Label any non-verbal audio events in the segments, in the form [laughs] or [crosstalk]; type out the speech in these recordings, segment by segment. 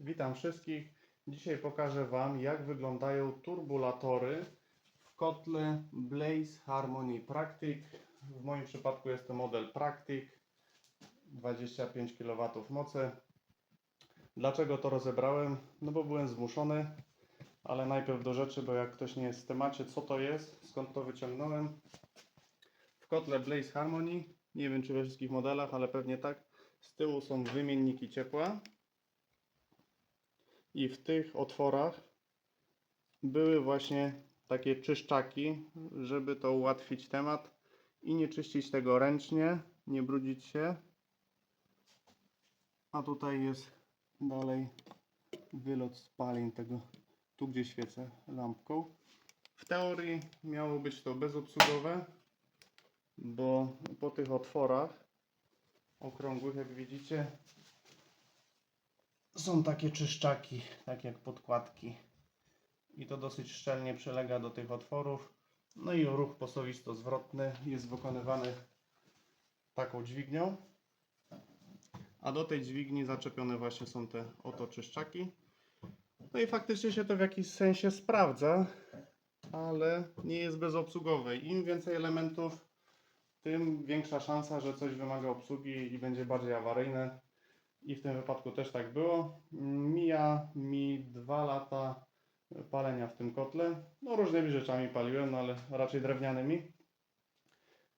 Witam wszystkich. Dzisiaj pokażę Wam, jak wyglądają turbulatory w kotle Blaze Harmony Practic. W moim przypadku jest to model Practic 25 kW mocy. Dlaczego to rozebrałem? No bo byłem zmuszony, ale najpierw do rzeczy, bo jak ktoś nie jest w temacie, co to jest, skąd to wyciągnąłem. W kotle Blaze Harmony, nie wiem czy we wszystkich modelach, ale pewnie tak, z tyłu są wymienniki ciepła i w tych otworach były właśnie takie czyszczaki, żeby to ułatwić temat i nie czyścić tego ręcznie, nie brudzić się. A tutaj jest dalej wylot spalin tego, tu gdzie świecę lampką. W teorii miało być to bezobsługowe, bo po tych otworach okrągłych, jak widzicie, są takie czyszczaki, tak jak podkładki. I to dosyć szczelnie przylega do tych otworów. No i ruch posowisto-zwrotny jest wykonywany taką dźwignią. A do tej dźwigni zaczepione właśnie są te oto czyszczaki. No i faktycznie się to w jakiś sensie sprawdza, ale nie jest bezobsługowe. Im więcej elementów, tym większa szansa, że coś wymaga obsługi i będzie bardziej awaryjne. I w tym wypadku też tak było. Mija mi dwa lata palenia w tym kotle. No różnymi rzeczami paliłem, no ale raczej drewnianymi.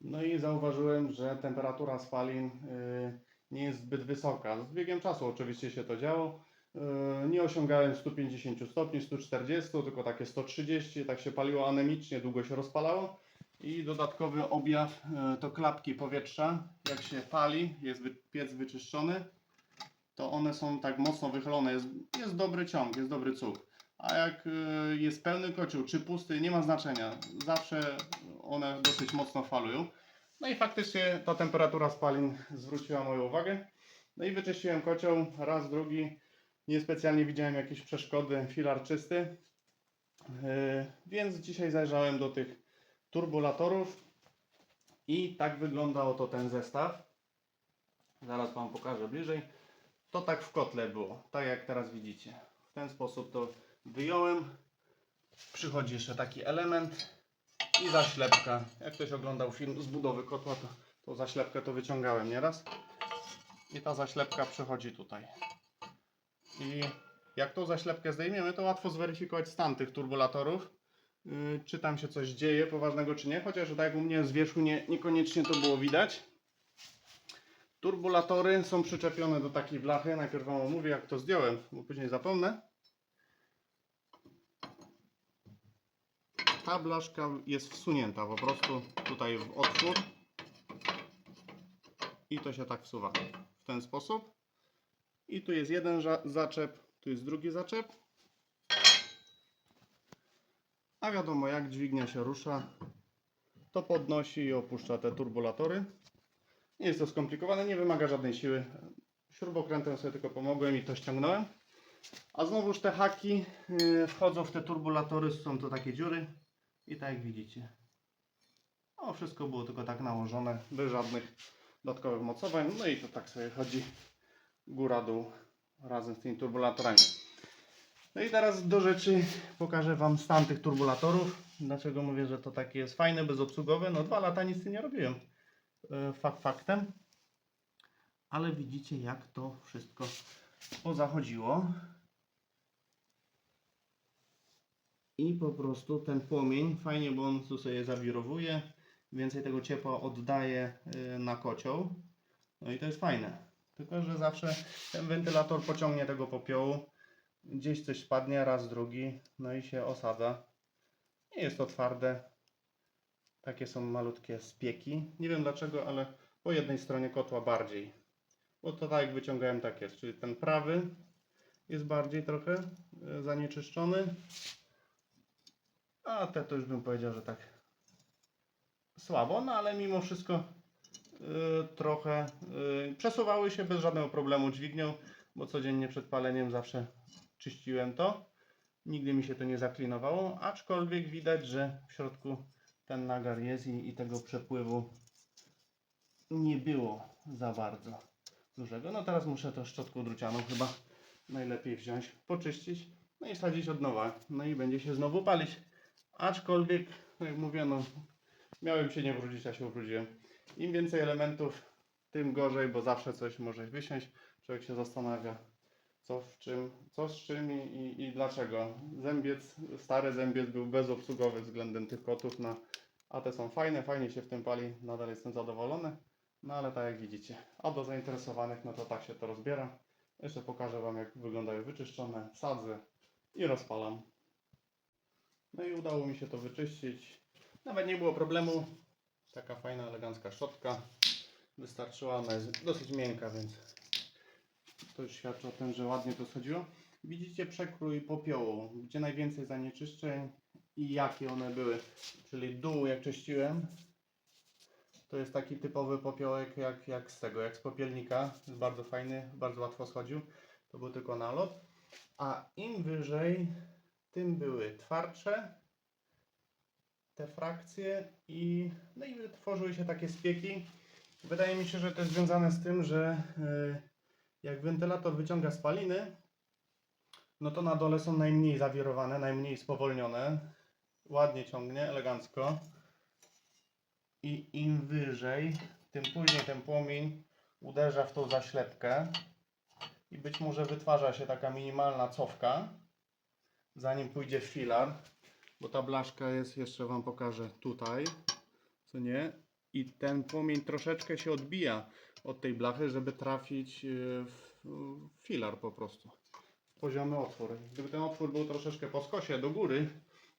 No i zauważyłem, że temperatura spalin y, nie jest zbyt wysoka. Z biegiem czasu oczywiście się to działo. Y, Nie osiągałem 150 stopni, 140, tylko takie 130. Tak się paliło anemicznie, długo się rozpalało. I dodatkowy objaw y, to klapki powietrza. Jak się pali, jest piec wyczyszczony, to one są tak mocno wychylone. Jest, jest dobry ciąg, jest dobry cuk. A jak y, jest pełny kocioł czy pusty, nie ma znaczenia. Zawsze one dosyć mocno falują. No i faktycznie ta temperatura spalin zwróciła moją uwagę. No i wyczyściłem kocioł raz, drugi. Niespecjalnie widziałem jakieś przeszkody, filar czysty. Yy, Więc dzisiaj zajrzałem do tych turbulatorów i tak wygląda oto ten zestaw. Zaraz Wam pokażę bliżej. To tak w kotle było, tak jak teraz widzicie. W ten sposób to wyjąłem. Przychodzi jeszcze taki element i zaślepka. Jak ktoś oglądał film z budowy kotła, to, to zaślepkę to wyciągałem nieraz. I ta zaślepka przychodzi tutaj. I jak tą zaślepkę zdejmiemy, to łatwo zweryfikować stan tych turbulatorów. Yy, czy tam się coś dzieje poważnego, czy nie. Chociaż tak jak u mnie z wierzchu nie, niekoniecznie to było widać. Turbulatory są przyczepione do takiej blachy. Najpierw Wam omówię, jak to zdjąłem, bo później zapomnę. Ta blaszka jest wsunięta po prostu tutaj w otwór. I to się tak wsuwa w ten sposób. I tu jest jeden zaczep, tu jest drugi zaczep. A wiadomo, jak dźwignia się rusza, to podnosi i opuszcza te turbulatory. Nie jest to skomplikowane, nie wymaga żadnej siły. Śrubokrętem sobie tylko pomogłem i to ściągnąłem. A znowuż te haki yy, wchodzą w te turbulatory, są to takie dziury. I tak jak widzicie. O, wszystko było tylko tak nałożone, bez żadnych dodatkowych mocowań. No i to tak sobie chodzi góra-dół razem z tymi turbulatorami. No i teraz do rzeczy pokażę Wam stan tych turbulatorów. Dlaczego mówię, że to takie jest fajne, bezobsługowe? No dwa lata nic nie robiłem. E, Fakt faktem. Ale widzicie jak to wszystko pozachodziło. I po prostu ten płomień, fajnie, bo on tu sobie zawirowuje, więcej tego ciepła oddaje y, na kocioł. No i to jest fajne. Tylko, że zawsze ten wentylator pociągnie tego popiołu, gdzieś coś spadnie, raz, drugi, no i się osadza. Nie jest to twarde. Takie są malutkie spieki. Nie wiem dlaczego, ale po jednej stronie kotła bardziej. Bo to tak jak wyciągałem, tak jest. Czyli ten prawy jest bardziej trochę y, zanieczyszczony. A te to już bym powiedział, że tak słabo, no ale mimo wszystko y, trochę y, przesuwały się bez żadnego problemu dźwignią, bo codziennie przed paleniem zawsze czyściłem to. Nigdy mi się to nie zaklinowało, aczkolwiek widać, że w środku ten nagar jest i, i tego przepływu nie było za bardzo dużego. No teraz muszę to szczotką drucianą chyba najlepiej wziąć, poczyścić, no i sadzić od nowa. No i będzie się znowu palić. Aczkolwiek, jak mówię, no, miałem się nie wrócić, a się ubrudziłem. Im więcej elementów, tym gorzej, bo zawsze coś może wysiąść. Człowiek się zastanawia, co w czym, co z czym i, i, i dlaczego. Zębiec, stary zębiec był bezobsługowy względem tych kotów, no, a te są fajne, fajnie się w tym pali, nadal jestem zadowolony. No ale tak jak widzicie, a do zainteresowanych, no to tak się to rozbiera. Jeszcze pokażę Wam, jak wyglądają wyczyszczone, sadzę i rozpalam. No i udało mi się to wyczyścić. Nawet nie było problemu. Taka fajna, elegancka szczotka. Wystarczyła, ona jest dosyć miękka, więc to już świadczy o tym, że ładnie to schodziło. Widzicie przekrój popiołu, gdzie najwięcej zanieczyszczeń i jakie one były. Czyli dół, jak czyściłem, to jest taki typowy popiołek jak, jak z tego, jak z popielnika. Jest bardzo fajny, bardzo łatwo schodził. To był tylko nalot. A im wyżej, tym były twardsze te frakcje i, no i tworzyły się takie spieki. Wydaje mi się, że to jest związane z tym, że e, jak wentylator wyciąga spaliny, no to na dole są najmniej zawirowane, najmniej spowolnione. Ładnie ciągnie, elegancko. I im wyżej, tym później ten płomień uderza w tą zaślepkę i być może wytwarza się taka minimalna cofka, zanim pójdzie w filar, bo ta blaszka jest, jeszcze Wam pokażę tutaj, co nie? I ten płomień troszeczkę się odbija od tej blachy, żeby trafić w w filar po prostu. W poziomy otwór. Gdyby ten otwór był troszeczkę po skosie do góry,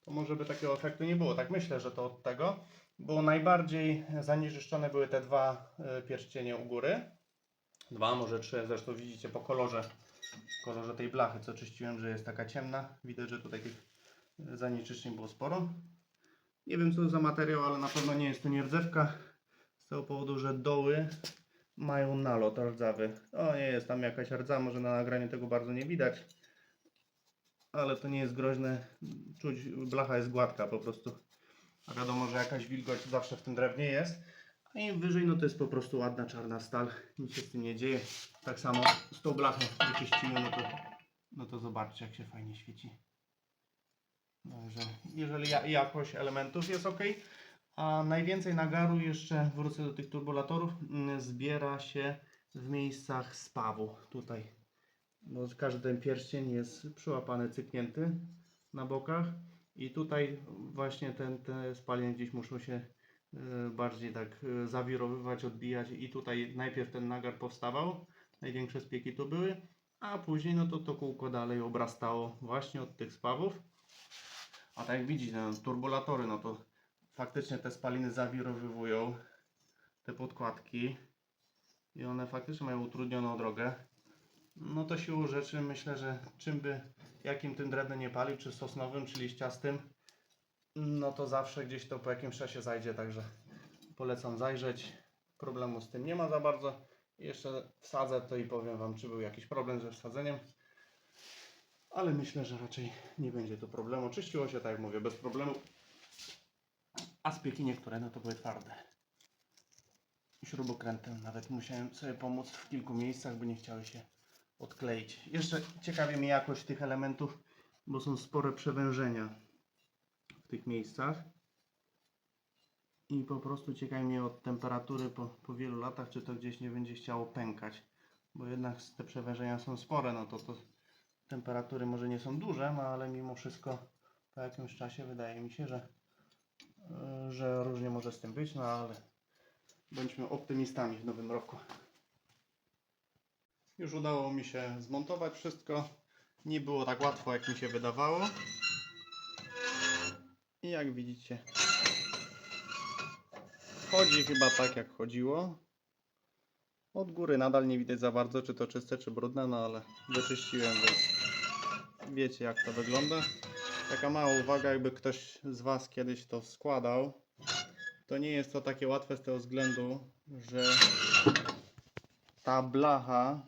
to może by takiego efektu nie było. Tak myślę, że to od tego, bo najbardziej zanieczyszczone były te dwa y, pierścienie u góry. Dwa, może trzy, zresztą widzicie po kolorze, kolorze tej blachy, co czyściłem, że jest taka ciemna. Widać, że tutaj tych y, zanieczyszczeń było sporo. Nie wiem co to za materiał, ale na pewno nie jest to nierdzewka. Z tego powodu, że doły mają nalot rdzawy. O, nie jest tam jakaś rdza, może na nagraniu tego bardzo nie widać. Ale to nie jest groźne. Czuć, blacha jest gładka po prostu. A wiadomo, że jakaś wilgoć zawsze w tym drewnie jest. A im wyżej, no to jest po prostu ładna czarna stal. Nic się z tym nie dzieje. Tak samo z tą blachą wyczyścimy, no to, no to zobaczcie jak się fajnie świeci. Także jeżeli ja, jakość elementów jest ok, a najwięcej nagaru jeszcze, wrócę do tych turbulatorów, mm, zbiera się w miejscach spawu. Tutaj, bo każdy ten pierścień jest przyłapany, cyknięty na bokach i tutaj właśnie ten, te spaliny gdzieś muszą się e, bardziej tak e, zawirowywać, odbijać i tutaj najpierw ten nagar powstawał, największe spieki tu były, a później no to to kółko dalej obrastało właśnie od tych spawów. A tak jak widzicie, no, turbulatory, no to faktycznie te spaliny zawirowywują te podkładki i one faktycznie mają utrudnioną drogę. No to siłą rzeczy myślę, że czym by, jakim tym drewnem nie palił, czy sosnowym, czy liściastym, no to zawsze gdzieś to po jakimś czasie zajdzie, także polecam zajrzeć. Problemu z tym nie ma za bardzo. Jeszcze wsadzę to i powiem Wam, czy był jakiś problem ze wsadzeniem. Ale myślę, że raczej nie będzie to problemu. Czyściło się, tak jak mówię, bez problemu. A spieki niektóre, no to były twarde. Śrubokrętem nawet musiałem sobie pomóc w kilku miejscach, bo nie chciały się odkleić. Jeszcze ciekawie mnie jakość tych elementów, bo są spore przewężenia w tych miejscach. I po prostu ciekawi mnie od temperatury po, po wielu latach, czy to gdzieś nie będzie chciało pękać. Bo jednak te przewężenia są spore, no to, to temperatury może nie są duże, no ale mimo wszystko po jakimś czasie wydaje mi się, że, yy, że różnie może z tym być, no ale bądźmy optymistami w nowym roku. Już udało mi się zmontować wszystko. Nie było tak łatwo, jak mi się wydawało. I jak widzicie, chodzi chyba tak, jak chodziło. Od góry nadal nie widać za bardzo, czy to czyste, czy brudne, no ale wyczyściłem, więc wiecie, jak to wygląda. Taka mała uwaga, jakby ktoś z Was kiedyś to składał, to nie jest to takie łatwe z tego względu, że ta blacha,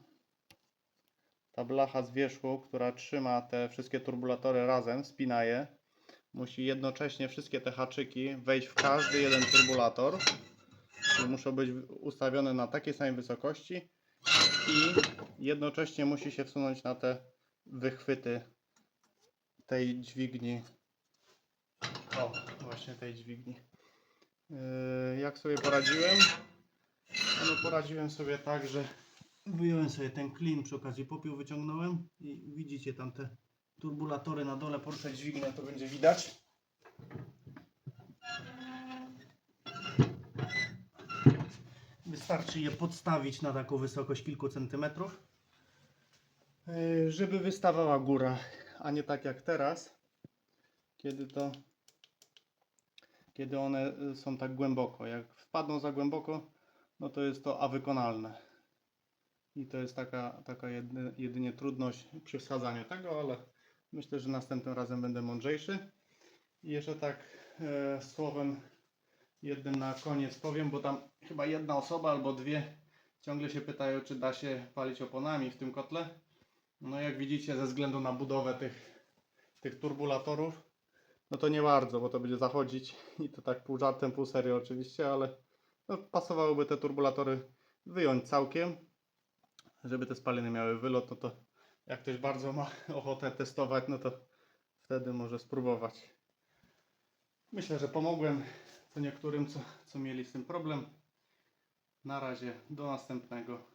ta blacha z wierzchu, która trzyma te wszystkie turbulatory razem, spina je, musi jednocześnie wszystkie te haczyki wejść w każdy jeden turbulator. Czyli muszą być ustawione na takiej samej wysokości i jednocześnie musi się wsunąć na te wychwyty tej dźwigni. O, właśnie tej dźwigni. Yy, Jak sobie poradziłem? No poradziłem sobie tak, że wyjąłem sobie ten klin, przy okazji popiół wyciągnąłem i widzicie tam te turbulatory na dole, poruszać dźwignię, to będzie widać. Wystarczy je podstawić na taką wysokość kilku centymetrów, yy, żeby wystawała góra, a nie tak jak teraz, kiedy to kiedy one są tak głęboko. Jak wpadną za głęboko, no to jest to awykonalne. I to jest taka, taka jedynie, jedynie trudność przy wsadzaniu tego, ale myślę, że następnym razem będę mądrzejszy. I jeszcze tak e, słowem jednym na koniec powiem, bo tam chyba jedna osoba albo dwie ciągle się pytają, czy da się palić oponami w tym kotle. No jak widzicie, ze względu na budowę tych, tych turbulatorów, no to nie bardzo, bo to będzie zachodzić i to tak pół żartem, pół serio oczywiście, ale no, pasowałoby te turbulatory wyjąć całkiem, żeby te spaliny miały wylot, no to jak ktoś bardzo ma [laughs] ochotę testować, no to wtedy może spróbować. Myślę, że pomogłem co niektórym, co, co mieli z tym problem. Na razie, do następnego.